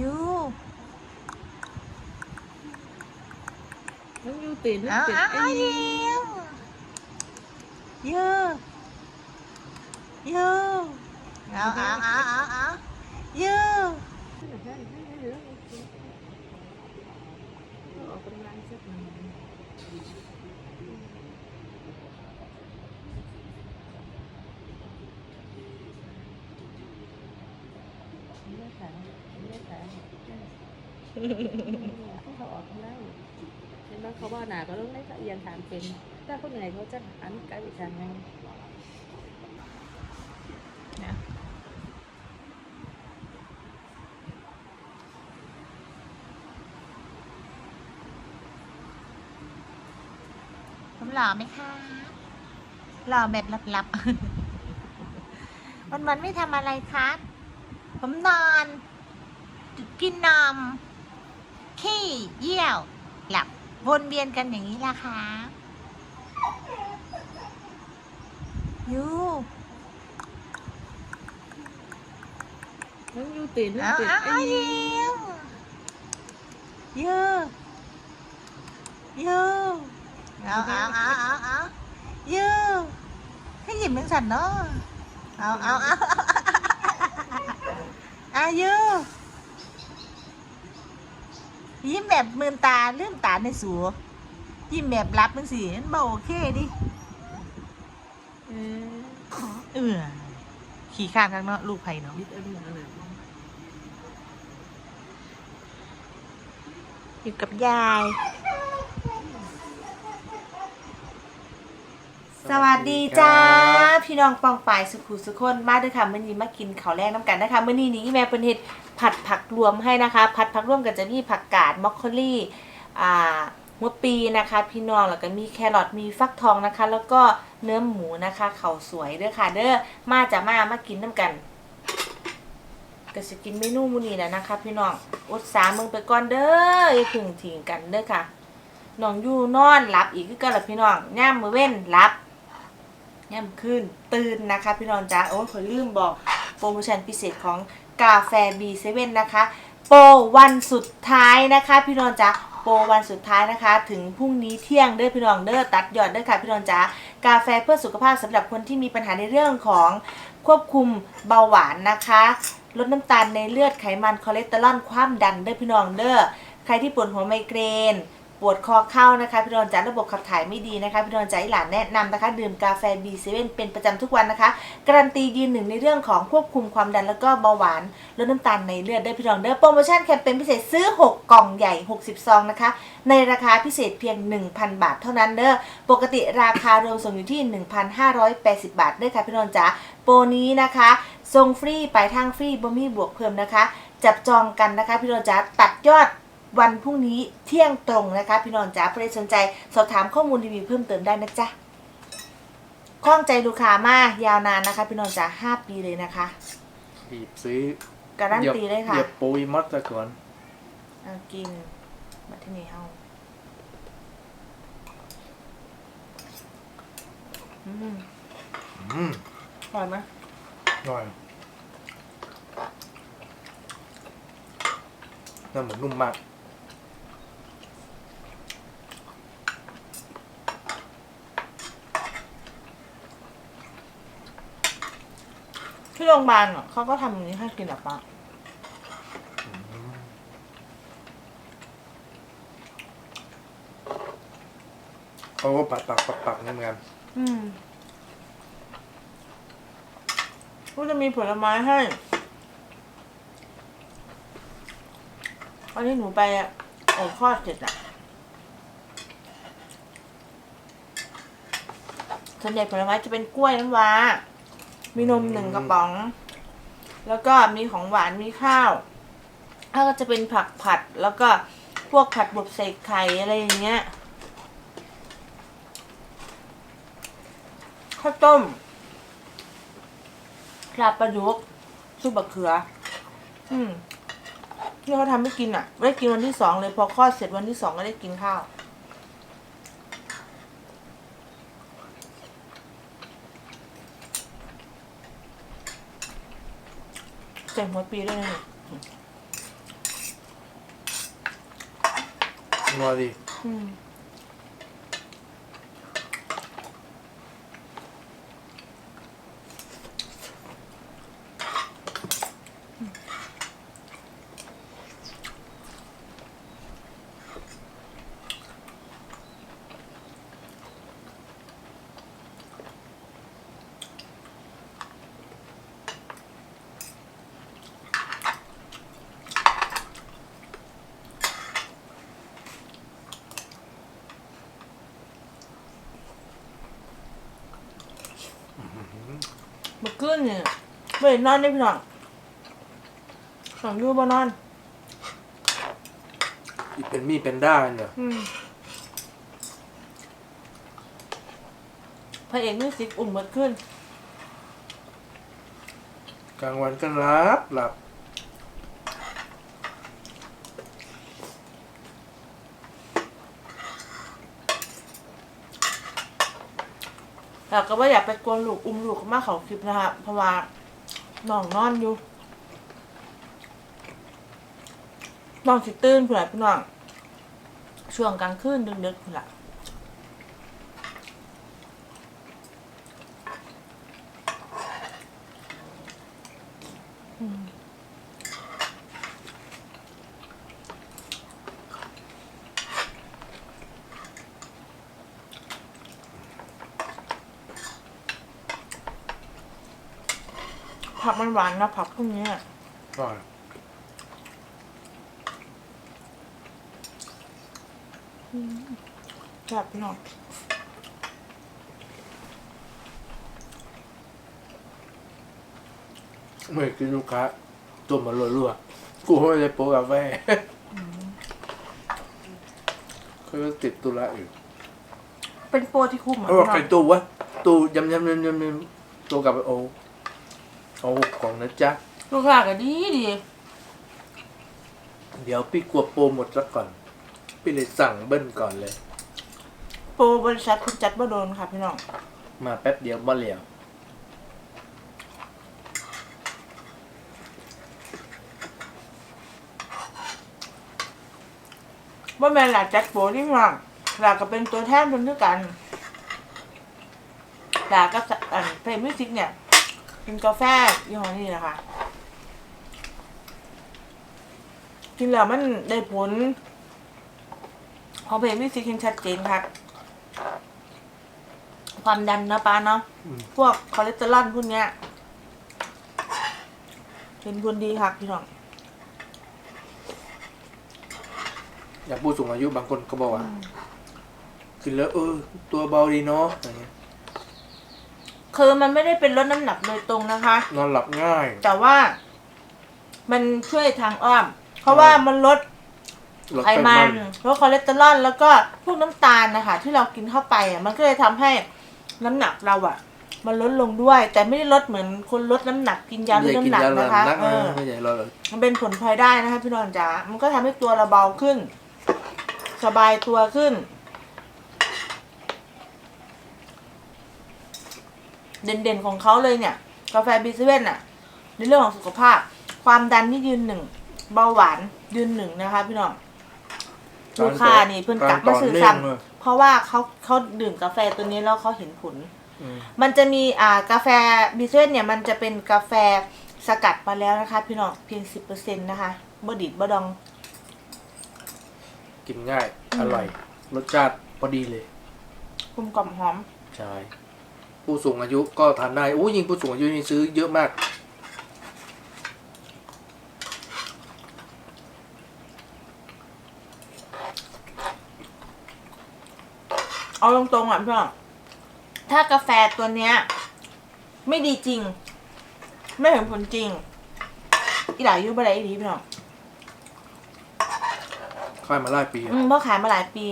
ยูน้องยูตื่นเอาตื่นเอาไอ้เอานี่ยูยูยูเอาเอา เอาเอาเอายูออกกำลังสักหน่ไม่ขายไม่ขายเขาออกกำลังเห็นไหมเขาว่าหนาก็ต้องได้ละเอียงถามเป็นถ้าคนไหนเขาจะหันกลายเป็นทางไงผมหล่อไหมคะหล่อแบบลับๆวันวันๆไม่ทำอะไรครับ ผมนอนกินนมขี้เยี่ยวหลับวนเวียนกันอย่างนี้ล่ะคะยูน้องยูตื่นเอาตื่นเอาไอ้เอานี่ยูยูยูเอาเอาเอาเอาเอายูให้หยิบมือสั่นเนาะเอาเอาเอา อายุยิ้มแบบมืนตาลืมตาในสูยิ้มแบบรับมันสิมันบ่โอเคดิเออเออขี่ข้างข้างเนาะลูกไผ่เนาะอยู่กับยาย สวัสดีจ้าพี่น้องปองฝ่ายสุขุสุคนมาเด้วยค่ะมื่อนี้มากินข้าวแรกน้ำกันนะคะมื่อนี้นี้แม่เป็นเห็ดผัดผักรวมให้นะคะ ผัดผักรวมกันจะมีผักกาดมอคโคลี่อ่าหัวปีนะคะ พี่น้องแล้วก็มีแครอทมีฟักทองนะคะ แล้วก็เนื้อหมูนะคะเขาวสวยเด้อค่ะ เด้อมาจะมามากินน้ำกันก็จะกินเมนูมูนี้แหละนะคะ พี่น้องอดสาเมืองไปก่อนเด้ออย่าพึ่งทิ้งกันเด้อค่ะน้องอยู่นอนหลับอีกคือกันละพี่น้องย่ามมือเว้นหลับ ย่ำขึ้นตื่นนะคะ พี่น้องจ้าโอ้ยขอลืมบอกโปรโมชั่นพิเศษของกาแฟ B7 นะคะ โปรวันสุดท้ายนะคะ พี่น้องจ้าโปรวันสุดท้ายนะคะ ถึงพรุ่งนี้เที่ยงเด้อพี่น้องเด้อตัดยอดเด้อค่ะพี่น้องจ้ากาแฟเพื่อสุขภาพสำหรับคนที่มีปัญหาในเรื่องของควบคุมเบาหวานนะคะลดน้ำตาลในเลือดไขมันคอเลสเตอรอลความดันเด้อพี่น้องเด้อใครที่ปวดหัวไมเกรน ปวดคอเข้านะคะพี่นนจ๋าระบบขับถ่ายไม่ดีนะคะพี่นนจ๋าหลานแนะนำนะคะ ดื่มกาแฟ B7 เป็นประจำทุกวันนะคะ การันตียืนหนึ่งในเรื่องของควบคุมความดันแล้วก็เบาหวานลดน้ำตาลในเลือดได้พี่น้องเด้อโปรโมชั่นแคมเปญพิเศษซื้อ 6 กล่องใหญ่ 60 ซองนะคะ ในราคาพิเศษเพียง 1,000 บาทเท่านั้นเด้อปกติราคารวมส่งอยู่ที่ 1,580 บาทเด้อค่ะพี่นนจ๋าโปรนี้นะคะส่งฟรีไปทางฟรีบ่มีบวกเพิ่มนะคะ จับจองกันนะคะพี่นนจ๋าตัดยอด วันพรุ่งนี้เที่ยงตรงนะคะ พี่น้องจ๋าใครสนใจสอบถามข้อมูลรีวิวเพิ่มเติมได้นะจ๊ะคล้องใจลูกค้ามากยาวนานนะคะ พี่น้องจ๋าห้าปีเลยนะคะบีบซื้อการันตีเลยค่ะเหยียบปุยมดตะก่อนเอากินมาที่นี่เฮาอืมอืมอร่อยไหมอร่อยน้ำหมูนุ่มมาก ที่โรงพยาบาลอะเขาก็ทำอย่างนี้ให้กินแบบปะเขาก็ปัดปักปักปักนี่เหมือนกันอืมก็จะมีผลไม้ให้วันนี้หนูไปอะเออคลอดเสร็จอะส่วนใหญ่ผลไม้จะเป็นกล้วยน้ำว้า มีนมหนึ่งกระป๋อง แล้วก็มีของหวานมีข้าวแล้วก็จะเป็นผักผัดแล้วก็พวกผัดบดใส่ไข่อะไรอย่างเงี้ยข้าวต้มลาบปลาดุกซุปบะเขือ อืมที่เขาทำให้กินอะ ได้กินวันที่สองเลย พอคลอดเสร็จวันที่สองก็ได้กินข้าว ใส่หัวปีด้วยนะอร่อยดี อืม เมื่อคืนเนี่ยไม่ได้นอนได้พี่น้องสองยูบ่นอน อีเป็นมีเป็นด้าเนี่ยอืมพระเอกมิวสิกอุ่มเมื่อคืนกลางวันก็รับหลับ แต่ก็ว่าอย่าไปกวนลูกอุ้มลูกมากเขาคลิปนะคะเพราะว่าน้องนอนอยู่น้องสิตื่นเผื่อพี่น้องช่วงกลางคืนดึกๆเผื่ออืม ผักมันหวานนะผักพวกนี้อะอร่อยแบบพี่น้องเมื่อกี้ลูกค้าตัวมันรัวๆกูไม่ได้โปะกาแฟเขาก็ติดตุระอยู่เป็นโปรที่คุ้มอะเขาบอกใครตู้วะตู้ยำยำยำยำยำตัวกลับไปโอ้ เอาของนะจ๊ะ ลูกค้าก็ดีดีเดี๋ยวพี่กลัวโปรหมดซะก่อน พี่เลยสั่งเบิ้ลก่อนเลย โปรบริษัทคุณจัดบ่โดนค่ะพี่น้อง มาแป๊บเดียวบ่เหลียวว่าแม่นหลาจัดโปรที่ว่างหลาก็เป็นตัวแทนคนด้วยกันหลาก็จะอันเพลงมิวสิกเนี่ย เป็นกาแฟยี่ห้อนี้นะคะ กินแล้วมันได้ผลของเพลงมิวสิกเห็นชัดเจนค่ะ ความดันนะป้าเนาะอืมพวกคอเลสเตอรอลพวกเนี้ย เป็นผลดีค่ะพี่น้องอยากผู้สูงอายุบางคนก็บอกว่ากินแล้วเออ ตัวเบาดีเนาะอะไรเงี้ย คือมันไม่ได้เป็นลดน้ำหนักโดยตรงนะคะ นอนหลับง่าย แต่ว่า มันช่วยทางอ้อม เพราะว่ามันลดลดไขมันลดคอเลสเตอรอลแล้วก็พวกน้ำตาลนะคะ ที่เรากินเข้าไปอะมันก็เลยทำให้น้ำหนักเราอะ มันลดลงด้วย แต่ไม่ได้ลดเหมือนคนลดน้ำหนักกินยาลเลดยกิน้ำนหนักยาลดนะคะนักเอนะอไม่ใช่เราเลยมันเป็นผลพลอยได้นะคะพี่น้องจ๋ามันก็ทำให้ตัวเราเบาขึ้น สบายตัวขึ้น เด่นๆของเขาเลยเนี่ย กาแฟบีเซเว่นอะในเรื่องของสุขภาพ ความดันนี่ยืนหนึ่งเบาหวานยืนหนึ่งนะคะ พี่น้องลูกค้านี่เพิ่นกลับมาซื้อซ้ำเพราะว่าเขาเขาดื่มกาแฟตัวนี้แล้วเขาเห็นผลอืมมันจะมีอ่ากาแฟบิเซนเนี่ย มันจะเป็นกาแฟสกัดมาแล้วนะคะ พี่น้องเพียงสิบเปอร์เซ็นต์นะคะบดิดบดอง กินง่ายอืมอร่อย รสชาติพอดีเลยกลมกล่อมหอม ใช่ ผู้สูงอายุก็ทานได้โอ้ยิงผู้สูงอายุนี่ซื้อเยอะมาก เอาตรงๆอะพี่น้องถ้ากาแฟตัวเนี้ย ไม่ดีจริง ไม่เห็นผลจริง อีหลายยุบอะไรอีดีพี่น้องค่ายมาหลายปีอะอืมเพราะขายมาหลายปี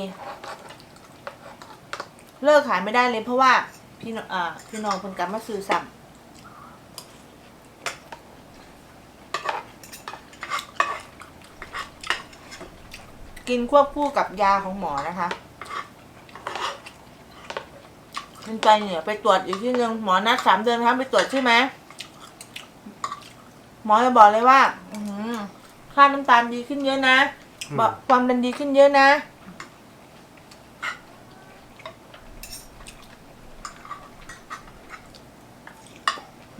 เลิกขายไม่ได้เลยเพราะว่า พี่น้องอ่าพี่น้องเพิ่นกลับมาซื้อซ้ำกินควบคู่กับยาของหมอนะคะเป็นใจเนี่ย ไปตรวจอีกที่หนึ่งหมอนัดสามเดือนครับไปตรวจใช่ไหมหมอจะบอกเลยว่าอือหือค่าน้ำตาลดีขึ้นเยอะนะบอกความดันดีขึ้นเยอะนะ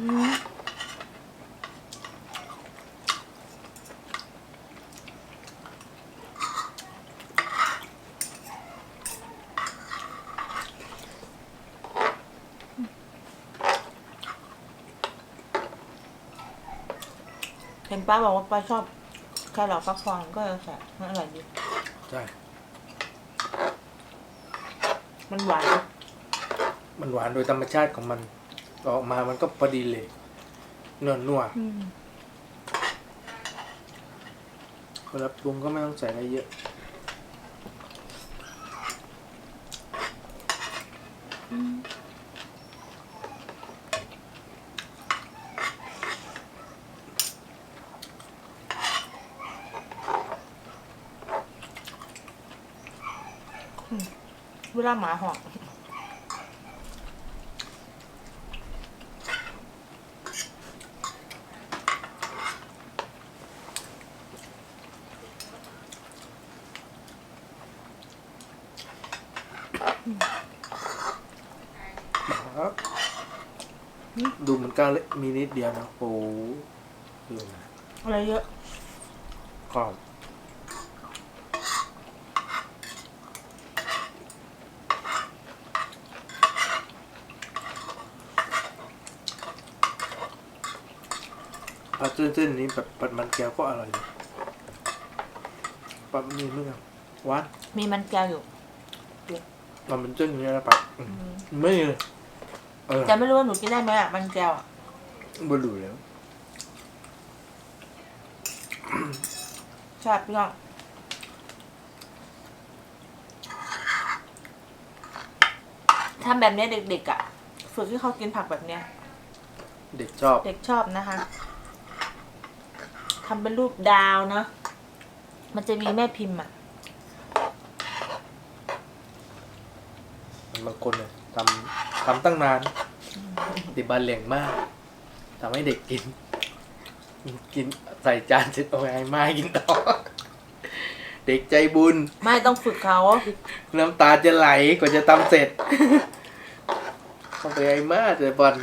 เห็นป้าบอกว่าป้าชอบแครอทฟักทองก็จะแใส่มันอร่อยดี ใช่ มันหวาน มันหวานโดยธรรมชาติของมัน ออกมามันก็พอดีเลยนวลนัวอืมเวลาปรุงก็ไม่ต้องใส่อะไรเยอะ เวลาหมาหอน ดูเหมือนกันเลยมีนิดเดียวนะโอ้ดูนะอะไรเยอะกรอบปลาเส้นๆนี้แบบปัดมันแก้วก็อร่อยเลยปลามีเมื่อหวานมีมันแก้วอยู่ มันเป็นเส้นอย่างนี้นะปะอืมไม่เลยเออจะไม่รู้ว่าหนูกินได้ไหมอะมันแก้วอะบรูแล้ว ชอบพี่น้องทำแบบเนี้ยเด็กๆอะ ฝึกให้เขากินผักแบบเนี้ย เด็กชอบ เด็กชอบนะคะ ทำเป็นรูปดาวเนาะ มันจะมีแม่พิมพ์อะ บางคนเนี่ยทำทำตั้งนานติบันเหลี่ยงมากทำให้เด็กกิน กินใส่จานเสร็จเอาไปให้มากินต่อ เด็กใจบุญ ไม่ต้องฝึกเขา น้ำตาจะไหลกว่าจะทำเสร็จต้องไปให้มาเจอบอล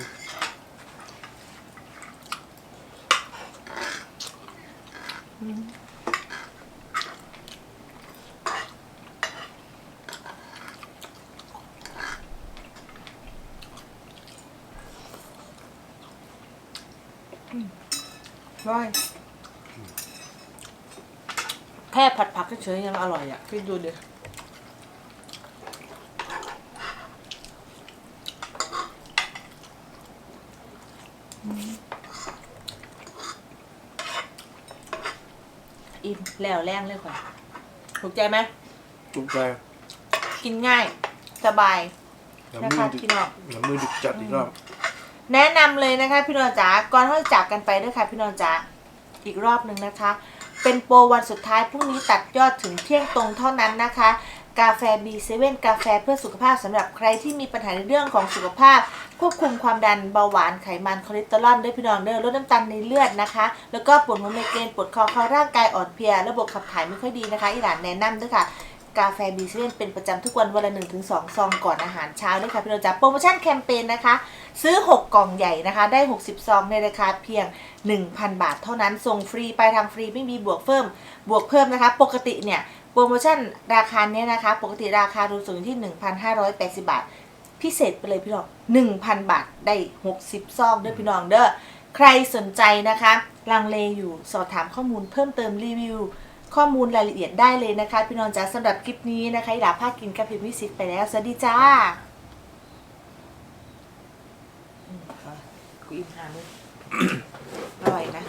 ร้อย แค่ผัดผักเฉยๆยังอร่อยอะคิดดูดิอิ่มแล้วแรงเลยค่ะ ถูกใจไหม ถูกใจกินง่าย สบายอย่านะมืคะอดึกพี่น้องอย่ามือดึกจัดอีกรอบ แนะนำเลยนะคะพี่นนท์จ๋าก่อนที่จากกันไปด้วยค่ะพี่นนท์จ๋าอีกรอบหนึ่งนะคะ เป็นโปรวันสุดท้ายพรุ่งนี้ตัดยอดถึงเที่ยงตรงเท่านั้นนะคะ กาแฟ B7 กาแฟเพื่อสุขภาพสำหรับใครที่มีปัญหาในเรื่องของสุขภาพ ควบคุมความดันเบาหวานไขมันคอเลสเตอรอลด้วยพี่น้องเด้อลดน้ำตาลในเลือดนะคะ แล้วก็ปวดหัวไมเกรนปวดคอเข้าร่างกายอ่อนเพลีย ระบบขับถ่ายไม่ค่อยดีนะคะ อีหลานแนะนำด้วยค่ะ กาแฟ B7 เชนเป็นประจำทุกวันวันละ1-2 ซองก่อนอาหารเช้าด้วยค่ะพี่น้องจ๋าโปรโมชั่นแคมเปญนะคะ ซื้อ 6 กล่องใหญ่นะคะ ได้ 60 ซองในราคาเพียง 1,000 บาทเท่านั้น ส่งฟรีไปทางฟรีไม่มีบวกเพิ่ม บวกเพิ่มนะคะ ปกติเนี่ยโปรโมชั่นราคาเนี้ยนะคะ ปกติราคารวมสูงที่ 1,580 บาท พิเศษไปเลยพี่น้อง 1,000 บาทได้ 60 ซองเด้อพี่น้องเด้อใครสนใจนะคะ ลังเลอยู่สอบถามข้อมูลเพิ่มเติมรีวิว ข้อมูลรายละเอียดได้เลยนะคะ พี่น้องจ๋าสำหรับคลิปนี้นะคะอีหลาภาคกินกับพิมพ์วิสิตไปแล้ว สวัสดีจ้าอืมเอากูอิ่มหาเลยอร่อยนะแต่อิ่ม